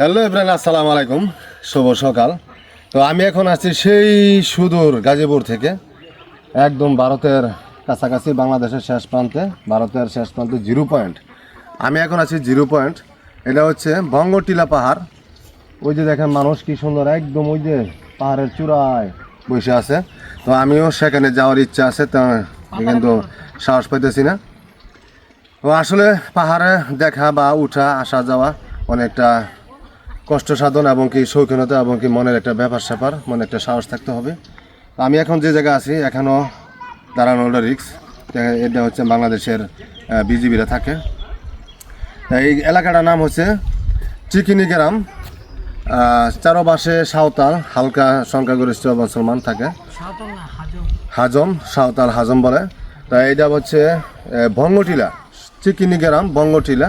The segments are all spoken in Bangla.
হ্যালো ইব্রাহিম আসসালামু আলাইকুম। শুভ সকাল। তো আমি এখন আছি সেই সুদূর গাজীপুর থেকে, একদম ভারতের কাছাকাছি, বাংলাদেশের শেষ প্রান্তে, ভারতের শেষ প্রান্তে জিরো পয়েন্ট। আমি এখন আছি জিরো পয়েন্ট। এটা হচ্ছে বঙ্গটিলা পাহাড়। ওই যে দেখেন মানুষ কি সুন্দর, একদম ওই যে পাহাড়ের চূড়ায় বসে আছে। তো আমিও সেখানে যাওয়ার ইচ্ছা আছে, তা কিন্তু সাহস পাইতেছি না। তো আসলে পাহাড়ে দেখা বা উঠা, আসা, যাওয়া অনেকটা কষ্ট সাধন এবং কি শৌখিনতা এবং কি মনের একটা ব্যাপার স্যাপার মনে একটা সাহস থাকতে হবে। আমি এখন যে জায়গায় আছি এখনও দাঁড়ানোটা রিক্স এটা হচ্ছে বাংলাদেশের বিজিবিরা থাকে। এই এলাকাটার নাম হচ্ছে চিকিনি গ্রাম চারপাশে সাঁওতাল হালকা সংখ্যাগরিষ্ঠ মুসলমান থাকে। হাজম সাঁওতাল হাজম বলে। তা এটা হচ্ছে আহ, ভঙ্গটিলা চিকিনি গ্রাম বঙ্গটিলা।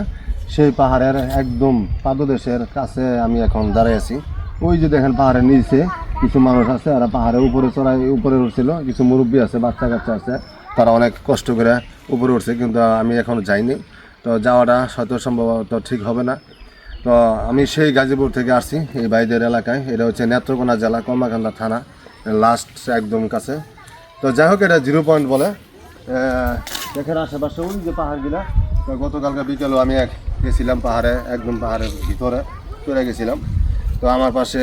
সেই পাহাড়ের একদম পাদদেশের কাছে আমি এখন দাঁড়াই আছি। ওই যে দেখেন পাহাড়ের নিচে কিছু মানুষ আছে আর পাহাড়ের উপরে চড়াই, উপরে উঠছিল। কিছু মুরব্বী আছে, বাচ্চা কাচ্চা আছে, তারা অনেক কষ্ট করে উপরে উঠছে, কিন্তু আমি এখন যাইনি। তো যাওয়াটা হয়তো সম্ভবত ঠিক হবে না। তো আমি সেই গাজীপুর থেকে আসছি, এই বাইদের এলাকায়। এটা হচ্ছে নেত্রকোনা জেলা কর্মাকান্দা থানা লাস্ট একদম কাছে। তো যাই হোক, এটা জিরো পয়েন্ট বলে। দেখেন আশেপাশে ওই যে পাহাড়গুলা। গতকালকে বিকেলেও আমি এক গেছিলাম পাহাড়ে, একদম পাহাড়ের ভিতরে চলে গেছিলাম। তো আমার পাশে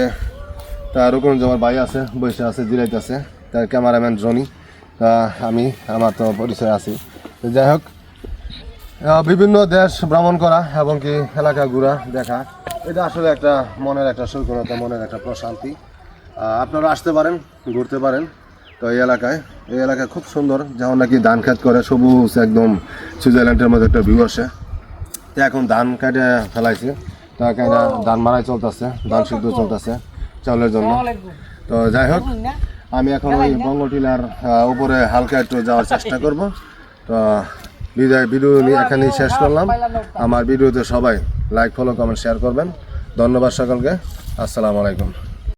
তার রুকুন জমার ভাই আছে, বসে আছে, জিরাইতেছে। তার ক্যামেরাম্যান জনি। তা আমি, আমার তো পরিচয় আছি। তো যাই হোক বিভিন্ন দেশ ভ্রমণ করা এবং কি এলাকা ঘোরা দেখা। এটা আসলে একটা মনের একটা সৌকর্যতা মনের একটা প্রশান্তি। আপনারা আসতে পারেন, ঘুরতে পারেন। তো এই এলাকায় এই এলাকায় খুব সুন্দর, যেমন নাকি ধান খেত করে সবুজ একদম সুইজারল্যান্ডের মধ্যে একটা ভিউ আসে। এখন ধান কাটে ফেলাইছে, তা এখানে ধান মারাই চলতেছে, ধান সিদ্ধ চলতেছে চাউলের জন্য। তো যাই হোক, আমি এখন ওই বঙ্গটিলার উপরে হালকা একটু যাওয়ার চেষ্টা করব। তো বিদায়, ভিডিও এখানেই শেষ করলাম। আমার ভিডিওতে সবাই লাইক ফলো কমেন্ট শেয়ার করবেন। ধন্যবাদ সকলকে। আসসালামু আলাইকুম।